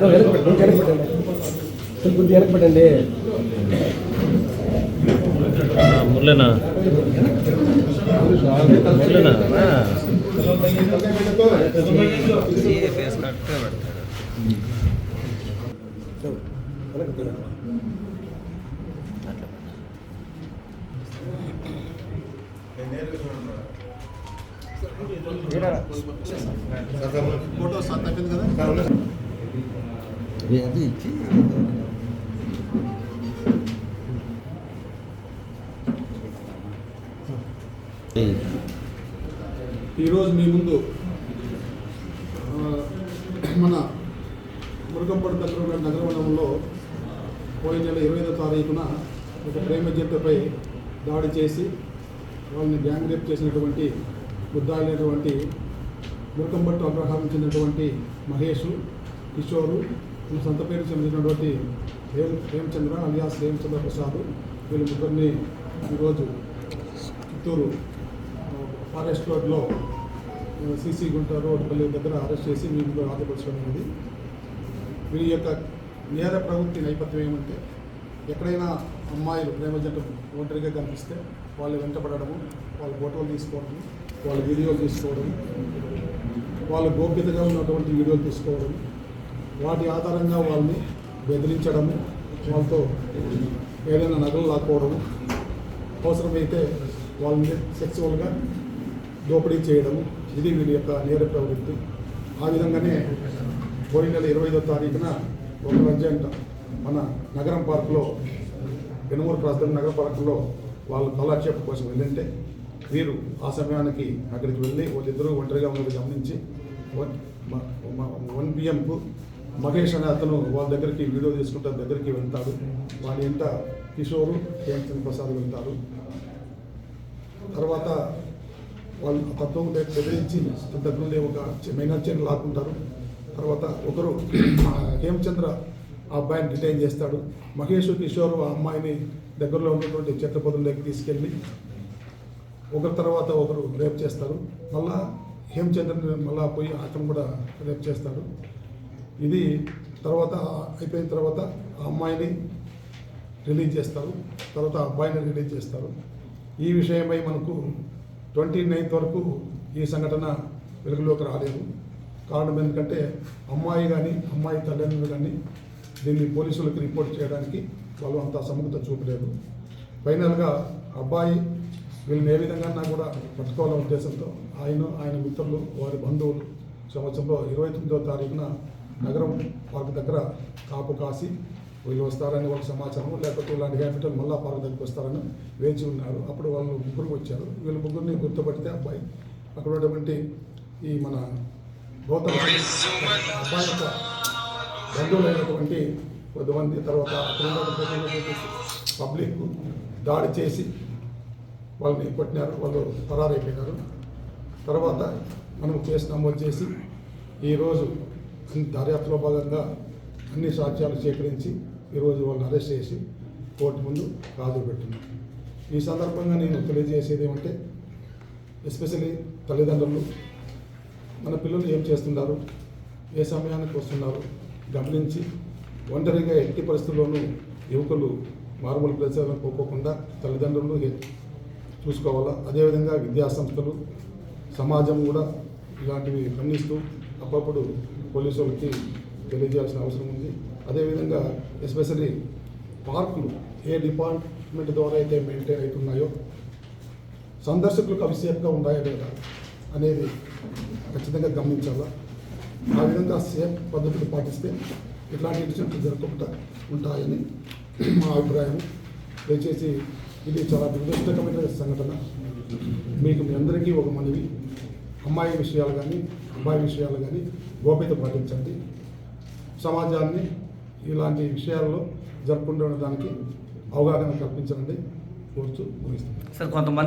వెనకబెట్టండి వెనకబెట్టండి కొద్దిగా వెనకబెట్టండి మురళినా మురళినా ఫేస్ కరెక్ట్గా పెడతాడు ఫోటో సార్ తప్పింది కదా అది ఇచ్చి ఈరోజు మీ ముందు మన మురుగంపడి దగ్గర నగర మండలంలో పోయిన నెల ఇరవై ఐదో తారీఖున ఒక ప్రేమ జంటపై దాడి చేసి వాళ్ళని గ్యాంగ్ రేప్ చేసినటువంటి ముద్దాయినటువంటి మురుకంపట్టు అగ్రహారం చెందినటువంటి మహేష్ కిషోరు సొంత పేరు చెందినటువంటి హేమ్ హేమచంద్ర అలియాస్ హేమచంద్ర ప్రసాద్ వీళ్ళ ముగ్గురిని ఈరోజు చిత్తూరు ఫారెస్ట్ రోడ్లో సీసీ గుంట రోడ్ పల్లి దగ్గర అరెస్ట్ చేసి వీళ్ళు ఆధారపరచడం అనేది. వీరి యొక్క నేర ప్రవృత్తి నేపథ్యం ఏమంటే ఎక్కడైనా అమ్మాయిలు ప్రేమ జంట ఒంటరిగా కనిపిస్తే వాళ్ళు వెంటపడము వాళ్ళ ఫోటోలు తీసుకోవడం వాళ్ళ వీడియోలు తీసుకోవడం వాళ్ళు గోప్యతగా ఉన్నటువంటి వీడియోలు తీసుకోవడం వాటి ఆధారంగా వాళ్ళని బెదిరించడము వాళ్ళతో ఏదైనా నగలు లాక్కోవడము. అవసరమైతే వాళ్ళని సెక్సువల్గా దోపిడీ చేయడం ఇది వీరి యొక్క నేర ప్రవృత్తి. ఆ విధంగానే పోయిన నెల ఇరవై ఐదో తారీఖున ఒక అర్జెంట్ మన నగరం పార్కులో పెనుమూరు ప్రాంతం నగర పార్కులో వాళ్ళు కళాక్షేపం కోసం వెళ్ళింటే వీరు ఆ సమయానికి అక్కడికి వెళ్ళి వాళ్ళిద్దరూ ఒంటరిగా ఉన్నది గమనించి వన్ వన్ పిఎంకు మహేష్ అనే అతను వాళ్ళ దగ్గరికి వీడియో తీసుకుంటే దగ్గరికి వెళ్తాడు. వాడి ఇంట కిషోరు హేమచంద్ర ప్రసాద్ వెళ్తారు. తర్వాత వాళ్ళు తత్వం బె- బెదిరించి దగ్గర ఒక మైనర్ చైన్ లాక్కుంటారు. తర్వాత ఒకరు హేమచంద్ర ఆ అబ్బాయిని డిటైన్ చేస్తాడు. మహేష్ కిషోర్ ఆ అమ్మాయిని దగ్గరలో ఉన్నటువంటి చెట్లపొదల్లోకి తీసుకెళ్ళి ఒకరి తర్వాత ఒకరు రేప్ చేస్తారు. మళ్ళా హేమచంద్రని మళ్ళా పోయి అతను కూడా రేప్ చేస్తాడు. ఇది తర్వాత అయిపోయిన తర్వాత ఆ అమ్మాయిని రిలీజ్ చేస్తారు. తర్వాత ఆ అబ్బాయిని రిలీజ్ చేస్తారు. ఈ విషయమై మనకు ట్వంటీ నైన్త్ వరకు ఈ సంఘటన వెలుగులోకి రాలేదు. కారణం ఎందుకంటే అమ్మాయి కానీ అమ్మాయి తల్లిదండ్రులు కానీ దీన్ని పోలీసులకు రిపోర్ట్ చేయడానికి వాళ్ళు అంత సముఖత చూపలేదు. ఫైనల్గా అబ్బాయి వీళ్ళని ఏ విధంగా కూడా పట్టుకోవాలనే ఉద్దేశంతో ఆయన ఆయన మిత్రులు వారి బంధువులు సంవత్సరంలో ఇరవై తొమ్మిదో తారీఖున నగరం పార్క్ దగ్గర కాపు కాసి వీళ్ళు వస్తారని ఒక సమాచారం లేకపోతే ఇలాంటి క్యాపిటల్ మళ్ళా పార్క్ దగ్గరికి వస్తారని వేచి ఉన్నారు. అప్పుడు వాళ్ళు ముగ్గురు వచ్చారు. వీళ్ళు ముగ్గురిని గుర్తుపడితే అబ్బాయి. అక్కడ ఉన్నటువంటి ఈ మన గౌతమ అబ్బాయి యొక్క బంధువులైనటువంటి కొద్దిమంది తర్వాత పబ్లిక్ దాడి చేసి వాళ్ళని కొట్టినారు. వాళ్ళు పరారైపోయినారు తర్వాత మనం కేసు నమోదు చేసి ఈరోజు దర్యాప్తులో భాగంగా అన్ని సాక్ష్యాలు సేకరించి ఈరోజు వాళ్ళని అరెస్ట్ చేసి కోర్టు ముందు హాజరు పెట్టున్నాం ఈ సందర్భంగా నేను తెలియజేసేది ఏమంటే ఎస్పెషల్లీ తల్లిదండ్రులు మన పిల్లలు ఏం చేస్తున్నారు ఏ సమయానికి వస్తున్నారు గమనించి ఒంటరిగా ఎట్టి పరిస్థితుల్లోనూ యువకులు మారుమూల ప్రదేశాలను పోకోకుండా తల్లిదండ్రులు చూసుకోవాలా? అదేవిధంగా విద్యాసంస్థలు సమాజం కూడా ఇలాంటివి గమనిస్తూ అప్పుడప్పుడు పోలీసు వాళ్ళకి తెలియజేయాల్సిన అవసరం ఉంది. అదేవిధంగా ఎస్పెషల్లీ పార్కులు ఏ డిపార్ట్మెంట్ ద్వారా అయితే మెయింటైన్ అవుతున్నాయో సందర్శకులకు అవి సేఫ్గా ఉన్నాయో లేదా అనేది ఖచ్చితంగా గమనించాలా? ఆ విధంగా సేఫ్ పద్ధతులు పాటిస్తే ఇట్లాంటి ఇన్సిడెంట్లు జరగకుండా ఉంటాయని మా అభిప్రాయం. దయచేసి ఇది చాలా దురదృష్టకమైన సంఘటన. మీకు మీ అందరికీ ఒక మనవి. అమ్మాయి విషయాలు కానీ అబ్బాయి విషయాలు కానీ గోప్యత పాటించండి. సమాజాన్ని ఇలాంటి విషయాల్లో జరుపుకుంటున్న దానికి అవగాహన కల్పించండి కోరుతూ ముగిస్తాను సార్ కొంతమంది